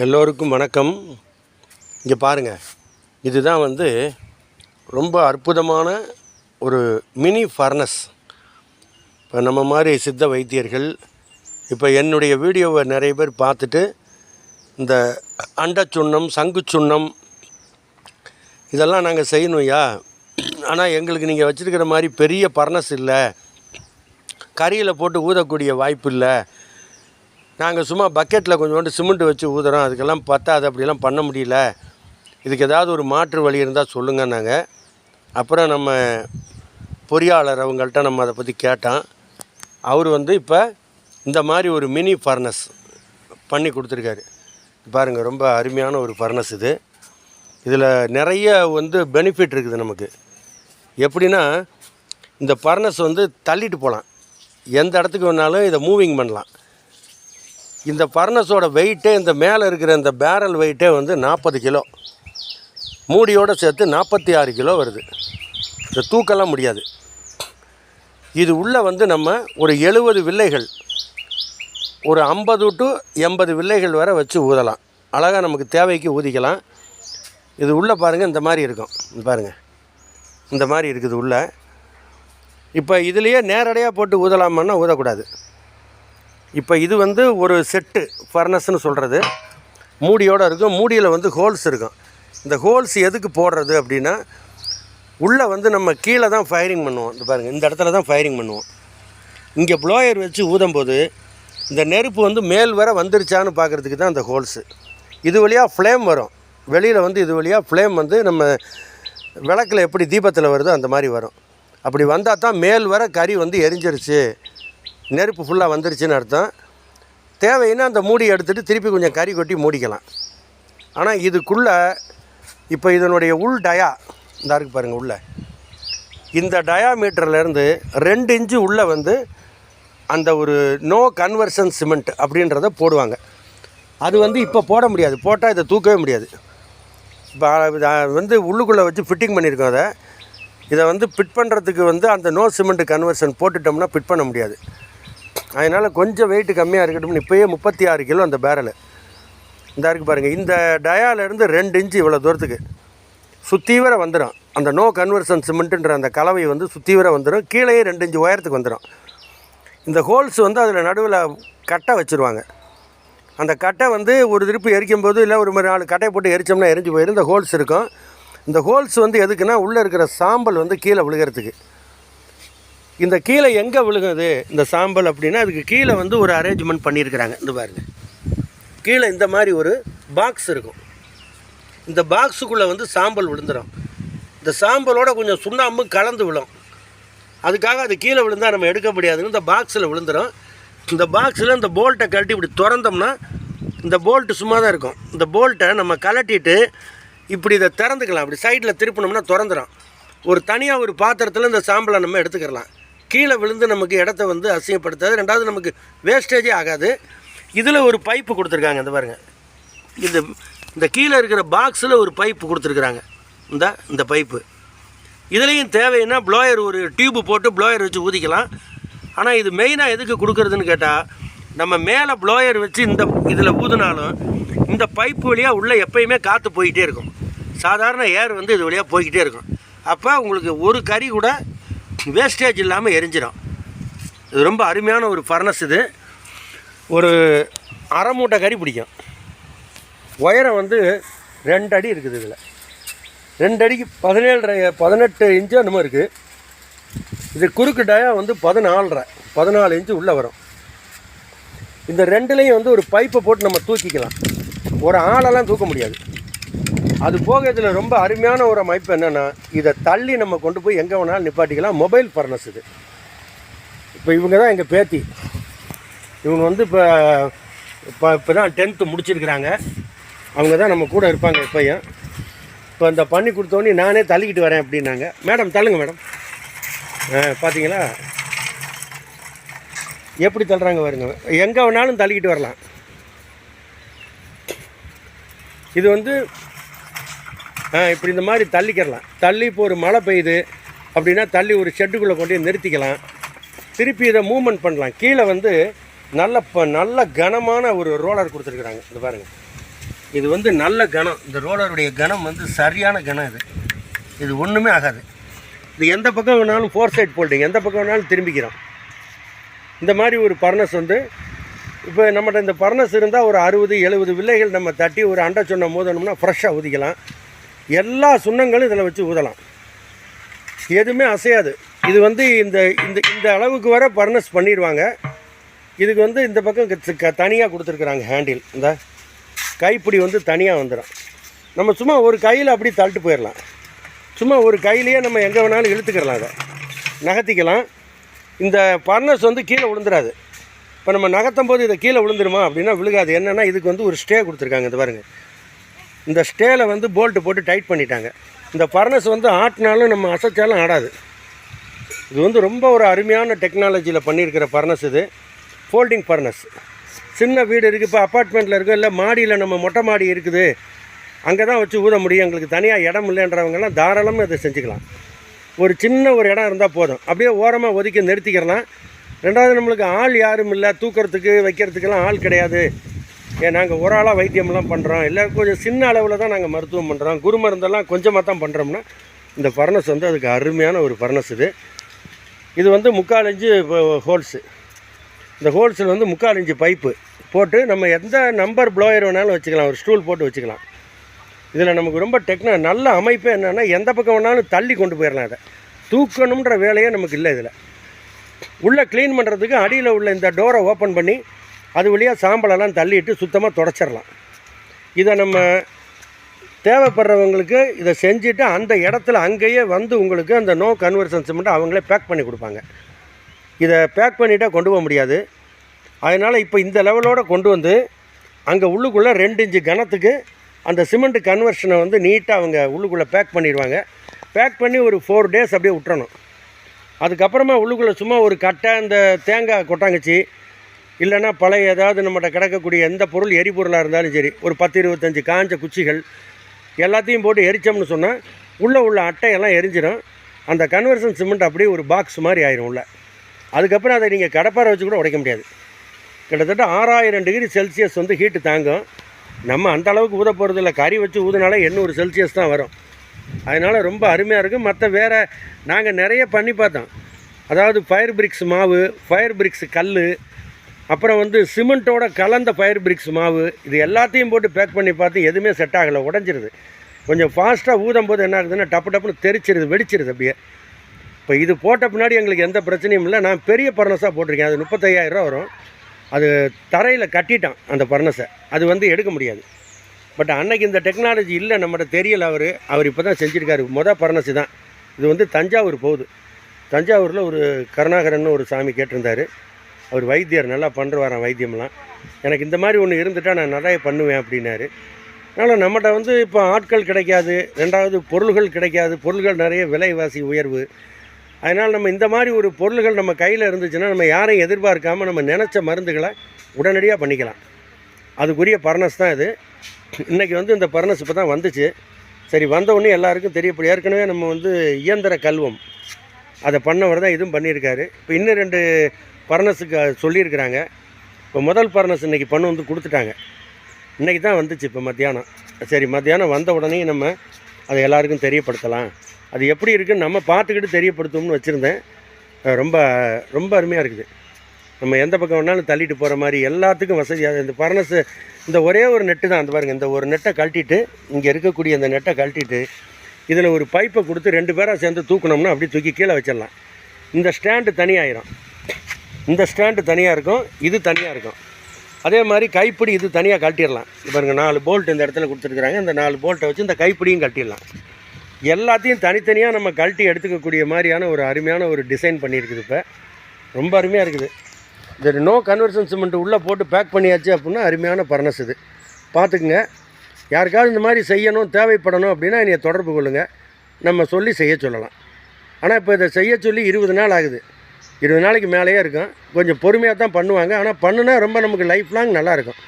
எல்லோருக்கும் வணக்கம். இங்கே பாருங்கள் இதுதான் வந்து ரொம்ப அற்புதமான ஒரு மினி ஃபர்னஸ் இப்போ நம்ம மாதிரி சித்த வைத்தியர்கள் இப்போ என்னுடைய வீடியோவை நிறைய பேர் பார்த்துட்டு இந்த அண்டச்சுண்ணம் சங்குச்சுண்ணம் இதெல்லாம் நாங்கள் செய்யணும்யா ஆனால் எங்களுக்கு நீங்கள் வச்சுருக்கிற மாதிரி பெரிய பர்னஸ் இல்லை. கறியில் போட்டு ஊதக்கூடிய வாய்ப்பு இல்லை. நாங்கள் சும்மா பக்கெட்டில் கொஞ்சோண்டு சிமெண்ட் வச்சு ஊதுறோம். அதுக்கெல்லாம் பத்தாது. அப்படிலாம் பண்ண முடியல. இதுக்கு ஏதாவது ஒரு மாற்று வழி இருந்தால் சொல்லுங்க நாங்கள் அப்புறம் நம்ம பொறியாளர் அவங்கள்ட்ட நம்ம அதை பற்றி கேட்டோம். அவர் வந்து இப்போ இந்த மாதிரி ஒரு மினி ஃபர்னஸ் பண்ணி கொடுத்துருக்காரு. பாருங்கள் ரொம்ப அருமையான ஒரு ஃபர்னஸ் இது. இதில் நிறைய வந்து பெனிஃபிட் இருக்குது நமக்கு. எப்படின்னா இந்த ஃபர்னஸ் வந்து தள்ளிட்டு போகலாம். எந்த இடத்துக்கு வேணாலும் இதை மூவிங் பண்ணலாம். இந்த ஃபர்னஸோட வெயிட்டே இந்த மேலே இருக்கிற இந்த பேரல் வெயிட்டே வந்து நாற்பது கிலோ. மூடியோடு சேர்த்து நாற்பத்தி ஆறு கிலோ வருது. இதை தூக்கலாம் முடியாது. இது உள்ளே வந்து நம்ம ஒரு எழுபது வில்லைகள் ஒரு ஐம்பது டு எண்பது வில்லைகள் வரை வச்சு ஊதலாம். அழகாக நமக்கு தேவைக்கு ஊதிக்கலாம். இது உள்ளே பாருங்கள் இந்த மாதிரி இருக்கும். பாருங்கள் இந்த மாதிரி இருக்குது உள்ளே. இப்போ இதுலேயே நேரடியாக போட்டு ஊதலாமான்னா ஊதக்கூடாது. இப்போ இது வந்து ஒரு செட்டு ஃபர்னஸ்னு சொல்கிறது மூடியோடு இருக்கும் மூடியில் வந்து ஹோல்ஸ் இருக்கும். இந்த ஹோல்ஸ் எதுக்கு போடுறது அப்படின்னா உள்ளே வந்து நம்ம கீழே தான் ஃபயரிங் பண்ணுவோம். இந்த பாருங்கள் இந்த இடத்துல தான் ஃபயரிங் பண்ணுவோம். இங்கே ப்ளோயர் வச்சு ஊதும்போது இந்த நெருப்பு வந்து மேல் வர வந்துருச்சான்னு பார்க்குறதுக்கு தான் இந்த ஹோல்ஸு இது வழியாக ஃப்ளேம் வரும். வெளியில் வந்து இது வழியாக ஃப்ளேம் வந்து நம்ம விளக்கில் எப்படி தீபத்தில் வருதோ அந்த மாதிரி வரும். அப்படி வந்தால் தான் மேல் வர கறி வந்து எரிஞ்சிருச்சு. நெருப்பு ஃபுல்லாக வந்துருச்சுன்னு அர்த்தம். தேவைன்னா அந்த மூடி எடுத்துகிட்டு திருப்பி கொஞ்சம் கறி கொட்டி மூடிக்கலாம். ஆனால் இதுக்குள்ளே இப்போ இதனுடைய உள் டயா இந்த இருக்கு பாருங்கள் உள்ள. இந்த டயாமீட்டர்லேருந்து ரெண்டு இன்ச்சு உள்ளே வந்து அந்த ஒரு நோ கன்வர்ஷன் சிமெண்ட் அப்படின்றத போடுவாங்க. அது வந்து இப்போ போட முடியாது. போட்டால் இதை தூக்கவே முடியாது. இப்போ இதை வந்து உள்ளுக்குள்ளே வச்சு ஃபிட்டிங் பண்ணியிருக்கோம் அதை. இதை வந்து ஃபிட் பண்ணுறதுக்கு வந்து அந்த நோ சிமெண்ட் கன்வர்ஷன் போட்டுட்டோம்னா ஃபிட் பண்ண முடியாது. அதனால் கொஞ்சம் வெயிட் கம்மியாக இருக்கட்டும்னு இப்போயே முப்பத்தி ஆறு கிலோ அந்த பேரல் இந்த இருக்குது பாருங்கள் இந்த டயாலேருந்து ரெண்டு இன்ச்சு இவ்வளோ தூரத்துக்கு. சுற்றி வர வந்துடும் அந்த நோ கன்வர்சன் சிமெண்ட்டுன்ற அந்த கலவை வந்து சுற்றி வர வந்துடும் கீழேயே ரெண்டு இன்ச்சு உயரத்துக்கு வந்துடும் இந்த ஹோல்ஸ் வந்து அதில் நடுவில் கட்டை வச்சுருவாங்க. அந்த கட்டை வந்து ஒரு திருப்பு எரிக்கும் போது இல்லை ஒரு மாதிரி நாலு கட்டையை போட்டு எரிச்சோம்னா எரிஞ்சு போயிடும் இந்த ஹோல்ஸ் இருக்கும். இந்த ஹோல்ஸ் வந்து எதுக்குன்னா உள்ளே இருக்கிற சாம்பல் வந்து கீழே விழுகிறதுக்கு. இந்த கீழே எங்கே விழுகுது? இந்த சாம்பல் அப்படின்னா அதுக்கு கீழே வந்து ஒரு அரேஞ்ச்மெண்ட் பண்ணியிருக்கிறாங்க. இந்த பாருங்க. கீழே இந்த மாதிரி ஒரு பாக்ஸ் இருக்கும். இந்த பாக்ஸுக்குள்ளே வந்து சாம்பல் விழுந்துடும் இந்த சாம்பலோட கொஞ்சம் சுண்ணாம்பு கலந்து விழும். அதுக்காக அது கீழே விழுந்தால் நம்ம எடுக்க முடியாதுன்னு இந்த பாக்ஸில் விழுந்துடும் இந்த பாக்ஸில் இந்த போல்ட்டை கழட்டி இப்படி திறந்தோம்னா இந்த போல்ட்டு சும்மா தான் இருக்கும். இந்த போல்ட்டை நம்ம கலட்டிட்டு இப்படி இதை திறந்துக்கலாம். இப்படி சைடில் திருப்பினோம்னா திறந்துடும் ஒரு தனியாக ஒரு பாத்திரத்தில் இந்த சாம்பலை நம்ம எடுத்துக்கலாம் கீழே விழுந்து நமக்கு இடத்த வந்து அசிங்கப்படுத்தாது. ரெண்டாவது நமக்கு வேஸ்டேஜே ஆகாது. இதில் ஒரு பைப்பு கொடுத்துருக்காங்க. இந்த பாருங்கள் இந்த இந்த கீழே இருக்கிற பாக்ஸில் ஒரு பைப்பு கொடுத்துருக்குறாங்க. இந்த இந்த பைப்பு இதுலேயும் தேவைன்னா ப்ளோயர் ஒரு டியூப்பு போட்டு ப்ளோயர் வச்சு ஊதிக்கலாம். ஆனால் இது மெயினாக எதுக்கு கொடுக்குறதுன்னு கேட்டால் நம்ம மேலே ப்ளோயர் வச்சு இந்த இதில் ஊதினாலும் இந்த பைப்பு வழியாக உள்ளே எப்பயுமே காற்று போய்கிட்டே இருக்கும். சாதாரண ஏர் வந்து இது வழியாக போய்கிட்டே இருக்கும். அப்போ உங்களுக்கு ஒரு கறி கூட வேஸ்டேஜ் இல்லாமல் எரிஞ்சிடும் இது ரொம்ப அருமையான ஒரு ஃபர்னஸ் இது. ஒரு அரை மூட்டை கறி பிடிக்கும். உயரம் வந்து ரெண்டு அடி இருக்குது இதில். ரெண்டு அடிக்கு பதினேழரை பதினெட்டு இன்ச்சு அந்த மாதிரி இருக்குது இது குறுக்கு டயா வந்து பதினாலரை பதினாலு இன்ச்சு உள்ளே வரும். இந்த ரெண்டுலேயும் வந்து ஒரு பைப்பை போட்டு நம்ம தூக்கிக்கலாம். ஒரு ஆளெல்லாம் தூக்க முடியாது. அது போக இதில் ரொம்ப அருமையான ஒரு அமைப்பு என்னென்னா இதை தள்ளி நம்ம கொண்டு போய் எங்கே வேணாலும் நிப்பாட்டிக்கலாம். மொபைல் ஃபர்னஸ் இது. இப்போ இவங்க தான் எங்கள் பேத்தி. இவங்க வந்து இப்போ இப்போ இப்போ தான் டென்த்து முடிச்சிருக்கிறாங்க. அவங்க தான் நம்ம கூட இருப்பாங்க இப்போயும். இப்போ இந்த பண்ணி கொடுத்தோன்னே நானே தள்ளிக்கிட்டு வரேன் அப்படின்னாங்க. மேடம் தள்ளுங்க மேடம் ஆ பார்த்தீங்களா எப்படி தள்ளுறாங்க வருங்க எங்கே வேணாலும் தள்ளிக்கிட்டு வரலாம். இது வந்து இப்படி இந்த மாதிரி தள்ளிக்கிறலாம். தள்ளி இப்போ ஒரு மழை பெய்யுது அப்படின்னா தள்ளி ஒரு ஷெட்டுக்குள்ளே கொண்டு போய் நிறுத்திக்கலாம். திருப்பி இதை மூவ்மெண்ட் பண்ணலாம். கீழே வந்து நல்ல ப நல்ல கனமான ஒரு ரோலர் கொடுத்துருக்குறாங்க. இந்த பாருங்கள் இது வந்து நல்ல கனம் இந்த ரோலருடைய கனம் வந்து சரியான கனம் இது. இது ஒன்றுமே ஆகாது. இது எந்த பக்கம் வேணாலும் ஃபோர் சைட் போல்டிங் எந்த பக்கம் வேணாலும் திரும்பிக்கிறோம். இந்த மாதிரி ஒரு பர்னஸ் வந்து இப்போ நம்மகிட்ட இந்த பர்னஸ் இருந்தால் ஒரு அறுபது எழுபது வில்லைகள் நம்ம தட்டி ஒரு அண்டை சொன்ன மோதணும்னா ஃப்ரெஷ்ஷாக ஊதிக்கலாம். எல்லா சுண்ணங்களும் இதில் வச்சு ஊதலாம். எதுவுமே அசையாது. இது வந்து இந்த இந்த இந்த அளவுக்கு வர பர்னஸ் பண்ணிடுவாங்க. இதுக்கு வந்து இந்த பக்கம் தனியாக கொடுத்துருக்குறாங்க ஹேண்டில். இந்த கைப்பிடி வந்து தனியாக வந்துடும் நம்ம சும்மா ஒரு கையில் அப்படி தள்ளிட்டு போயிடலாம். சும்மா ஒரு கையிலேயே நம்ம எங்கே வேணாலும் இழுத்துக்கிடலாம் அதை நகர்த்திக்கலாம். இந்த பர்னஸ் வந்து கீழே விழுந்துராது. இப்போ நம்ம நகர்த்தும் போது இதை கீழே விழுந்துருமா அப்படின்னா விழுகாது. என்னென்னா இதுக்கு வந்து ஒரு ஸ்டே கொடுத்துருக்காங்க இந்த பாருங்கள் இந்த ஸ்டேல வந்து போல்ட்டு போட்டு டைட் பண்ணிட்டாங்க. இந்த பர்னஸ் வந்து ஆட்டினாலும் நம்ம அசைச்சாலும் ஆடாது. இது வந்து ரொம்ப ஒரு அருமையான டெக்னாலஜியில் பண்ணியிருக்கிற பர்னஸ் இது. ஃபோல்டிங் பர்னஸ் சின்ன வீடு இருக்குது இப்போ அப்பார்ட்மெண்ட்டில் இருக்குது இல்லை மாடியில் நம்ம மொட்டை மாடி இருக்குது. அங்கே தான் வச்சு ஊத முடியும். எங்களுக்கு தனியாக இடம் இல்லைன்றவங்கலாம் தாராளமாக இதை செஞ்சுக்கலாம். ஒரு சின்ன ஒரு இடம் இருந்தால் போதும். அப்படியே ஓரமாக ஒதுக்கி நிறுத்திக்கிறலாம். ரெண்டாவது நம்மளுக்கு ஆள் யாரும் இல்லை. தூக்கிறதுக்கு வைக்கிறதுக்கெல்லாம் ஆள் கிடையாது. ஏன் நாங்கள் ஒரு ஆளாக வைத்தியமெல்லாம் பண்ணுறோம் இல்லை கொஞ்சம் சின்ன அளவில் தான் நாங்கள் மருத்துவம் பண்ணுறோம் குரு மருந்தெல்லாம் கொஞ்சமாக தான் பண்ணுறோம்னா இந்த ஃபர்னஸ் வந்து அதுக்கு அருமையான ஒரு ஃபர்னஸ் இது. இது வந்து முக்கால் இன்ச்சு ஹோல்ஸு இந்த ஹோல்ஸில் வந்து முக்கால் இன்ச்சு பைப்பு போட்டு நம்ம எந்த நம்பர் ப்ளோயர் வேணாலும் வச்சுக்கலாம். ஒரு ஸ்டூல் போட்டு வச்சுக்கலாம். இதில் நமக்கு ரொம்ப டெக்னா நல்ல அமைப்பு என்னென்னா எந்த பக்கம் வேணாலும் தள்ளி கொண்டு போயிடலாம் அதை தூக்கணுன்ற வேலையே நமக்கு இல்லை இதில். உள்ளே க்ளீன் பண்ணுறதுக்கு அடியில் உள்ள இந்த டோரை ஓப்பன் பண்ணி அது வழியாக சாம்பலெல்லாம் தள்ளிட்டு சுத்தமாக தொடச்சிடலாம் இதை நம்ம தேவைப்படுறவங்களுக்கு இதை செஞ்சுட்டு அந்த இடத்துல அங்கேயே வந்து உங்களுக்கு அந்த நோ கன்வர்சன் சிமெண்ட்டை அவங்களே பேக் பண்ணி கொடுப்பாங்க. இதை பேக் பண்ணிட்டால் கொண்டு போக முடியாது. அதனால் இப்போ இந்த லெவலோடு கொண்டு வந்து அங்கே உள்ளுக்குள்ளே ரெண்டு இன்ச்சு கனத்துக்கு அந்த சிமெண்ட் கன்வர்ஷனை வந்து நீட்டாக அவங்க உள்ளுக்குள்ளே பேக் பண்ணிடுவாங்க. பேக் பண்ணி ஒரு ஃபோர் டேஸ் அப்படியே விட்டுறணும். அதுக்கப்புறமா உள்ளுக்குள்ளே சும்மா ஒரு கட்டை இந்த தேங்காய் கொட்டாங்கச்சி இல்லைன்னா பழைய ஏதாவது நம்மகிட்ட கிடக்கக்கூடிய எந்த பொருள் எரிபொருளாக இருந்தாலும் சரி ஒரு பத்து இருபத்தஞ்சி காஞ்ச குச்சிகள் எல்லாத்தையும் போட்டு எரித்தோம்னு சொன்னால் உள்ளே உள்ள அட்டையெல்லாம் எரிஞ்சிடும் அந்த கன்வர்ஷன் சிமெண்ட் அப்படியே ஒரு பாக்ஸ் மாதிரி ஆயிரும் உள்ள. அதுக்கப்புறம் அதை நீங்கள் கடப்பாரை வச்சு கூட உடைக்க முடியாது. கிட்டத்தட்ட ஆறாயிரம் டிகிரி செல்சியஸ் வந்து ஹீட்டு தாங்கும். நம்ம அந்த அளவுக்கு ஊத போகிறது இல்லை. கறி வச்சு ஊதுனாலே எண்ணூறு செல்சியஸ் தான் வரும். அதனால் ரொம்ப அருமையாக இருக்கும். மற்ற வேறு நாங்கள் நிறைய பண்ணி பார்த்தோம். அதாவது ஃபயர் பிரிக்ஸ் மாவு ஃபயர் பிரிக்ஸ் கல் அப்புறம் வந்து சிமெண்ட்டோட கலந்த ஃபயர் பிரிக்ஸ் மாவு இது எல்லாத்தையும் போட்டு பேக் பண்ணி பார்த்து எதுவுமே செட் ஆகலை உடஞ்சிருது. கொஞ்சம் ஃபாஸ்ட்டாக ஊதும் போது என்ன ஆகுதுன்னா டப்பு டப்புன்னு தெரிச்சிருது வெடிச்சிருது அப்படியே. இப்போ இது போட்ட பின்னாடி எங்களுக்கு எந்த பிரச்சனையும் இல்லை. நான் பெரிய பர்னஸாக போட்டிருக்கேன். அது முப்பத்தையாயிரரூவா வரும். அது தரையில் கட்டிட்டான் அந்த பர்னஸை. அது வந்து எடுக்க முடியாது. பட் அன்னைக்கு இந்த டெக்னாலஜி இல்லை நம்மகிட்ட தெரியல அவர். அவர் இப்போ தான் செஞ்சுருக்காரு. மொதல் பர்னஸு தான் இது வந்து தஞ்சாவூர் போகுது. தஞ்சாவூரில் ஒரு கருணாகரன் ஒரு சாமி கேட்டிருந்தார். அவர் வைத்தியர் நல்லா பண்ணுறாராம் வைத்தியம்லாம். எனக்கு இந்த மாதிரி ஒன்று இருந்துட்டால் நான் நிறைய பண்ணுவேன் அப்படின்னாரு. அதனால் நம்மகிட்ட வந்து இப்போ ஆட்கள் கிடைக்காது ரெண்டாவது பொருள்கள் கிடைக்காது பொருள்கள் நிறைய விலைவாசி உயர்வு. அதனால் நம்ம இந்த மாதிரி ஒரு பொருள்கள் நம்ம கையில் இருந்துச்சுன்னா நம்ம யாரையும் எதிர்பார்க்காமல் நம்ம நினச்ச மருந்துகளை உடனடியாக பண்ணிக்கலாம். அதுக்குரிய பர்னஸ் தான் இது. இன்றைக்கி வந்து இந்த பர்னஸ் இப்போ தான் வந்துச்சு. சரி வந்தவுடனே எல்லாருக்கும் தெரியப்படும். ஏற்கனவே நம்ம வந்து இயந்திர கல்வம். அதை பண்ணவர் தான் இதுவும் பண்ணியிருக்காரு. இப்போ இன்னும் ரெண்டு பர்னஸுக்கு சொல்லியிருக்கிறாங்க. இப்போ முதல் பர்னஸ் இன்றைக்கி பண்ணு வந்து கொடுத்துட்டாங்க. இன்றைக்கி தான் வந்துச்சு இப்போ மத்தியானம். சரி மத்தியானம் வந்த உடனே நம்ம அதை எல்லாருக்கும் தெரியப்படுத்தலாம். அது எப்படி இருக்குன்னு நம்ம பார்த்துக்கிட்டு தெரியப்படுத்தும்னு வச்சுருந்தேன். ரொம்ப ரொம்ப அருமையாக இருக்குது. நம்ம எந்த பக்கம் வேணாலும் தள்ளிட்டு போகிற மாதிரி எல்லாத்துக்கும் வசதியாக இந்த பர்னஸு இந்த ஒரே ஒரு நெட்டு தான். அந்த பாருங்கள் இந்த ஒரு நெட்டை கழட்டிட்டு இங்கே இருக்கக்கூடிய அந்த நெட்டை கழட்டிட்டு இதில் ஒரு பைப்பை கொடுத்து ரெண்டு பேராக சேர்ந்து தூக்கணும்னா அப்படியே தூக்கி கீழே வச்சிடலாம். இந்த ஸ்டாண்டு தனியாயிரும். இந்த ஸ்டாண்டு தனியாக இருக்கும் இது தனியாக இருக்கும். அதே மாதிரி கைப்பிடி இது தனியாக கழட்டிடலாம். இப்போ நாலு போல்ட் இந்த இடத்துல கொடுத்துருக்குறாங்க. இந்த நாலு போல்ட்டை வச்சு இந்த கைப்பிடியும் கழட்டிடலாம். எல்லாத்தையும் தனித்தனியாக நம்ம கழட்டி எடுத்துக்கக்கூடிய மாதிரியான ஒரு அருமையான ஒரு டிசைன் பண்ணியிருக்குது இப்போ. ரொம்ப அருமையாக இருக்குது. இது நோ கன்வர்ஷன் சிமெண்ட் உள்ளே போட்டு பேக் பண்ணியாச்சு அப்படின்னா அருமையான பர்னஸ் இது. பார்த்துக்குங்க. யாருக்காவது இந்த மாதிரி செய்யணும் தேவைப்படணும் அப்படின்னா என்னை தொடர்பு கொள்ளுங்கள் நம்ம சொல்லி செய்ய சொல்லலாம். ஆனால் இப்போ இதை செய்ய சொல்லி இருபது நாள் ஆகுது. இருபது நாளைக்கு மேலேயே இருக்கும். கொஞ்சம் பொறுமையாக தான் பண்ணுவாங்க. ஆனால் பண்ணுனா ரொம்ப நமக்கு லைஃப் லாங் நல்லாயிருக்கும்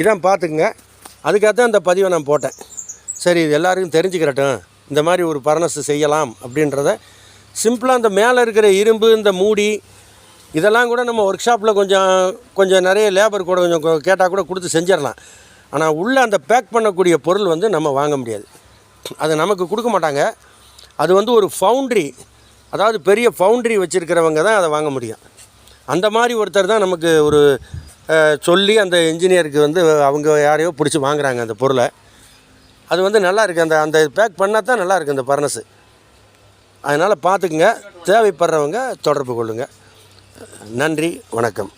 இதான் பார்த்துக்குங்க. அதுக்காக தான் இந்த பதிவை நான் போட்டேன். சரி இது எல்லாருக்கும் தெரிஞ்சுக்கிறட்டும். இந்த மாதிரி ஒரு பர்னஸ் செய்யலாம் அப்படின்றத சிம்பிளாக இந்த மேலே இருக்கிற இரும்பு இந்த மூடி இதெல்லாம் கூட நம்ம ஒர்க் ஷாப்பில் கொஞ்சம் கொஞ்சம் நிறைய லேபர் கூட கொஞ்சம் கேட்டால் கூட கொடுத்து செஞ்சிடலாம். ஆனால் உள்ளே அந்த பேக் பண்ணக்கூடிய பொருள் வந்து நம்ம வாங்க முடியாது. அது நமக்கு கொடுக்க மாட்டாங்க. அது வந்து ஒரு ஃபவுண்ட்ரி அதாவது பெரிய ஃபவுண்ட்ரி வச்சுருக்கிறவங்க தான் அதை வாங்க முடியும். அந்த மாதிரி ஒருத்தர் தான் நமக்கு ஒரு சொல்லி அந்த இன்ஜினியருக்கு வந்து அவங்க யாரையோ பிடிச்சி வாங்குறாங்க அந்த பொருளை. அது வந்து நல்லா இருக்குது அந்த அந்த பேக் பண்ணால் தான் நல்லா இருக்குது அந்த பர்னஸு அதனால் பார்த்துக்குங்க தேவைப்படுறவங்க தொடர்பு கொள்ளுங்கள் நன்றி. வணக்கம்.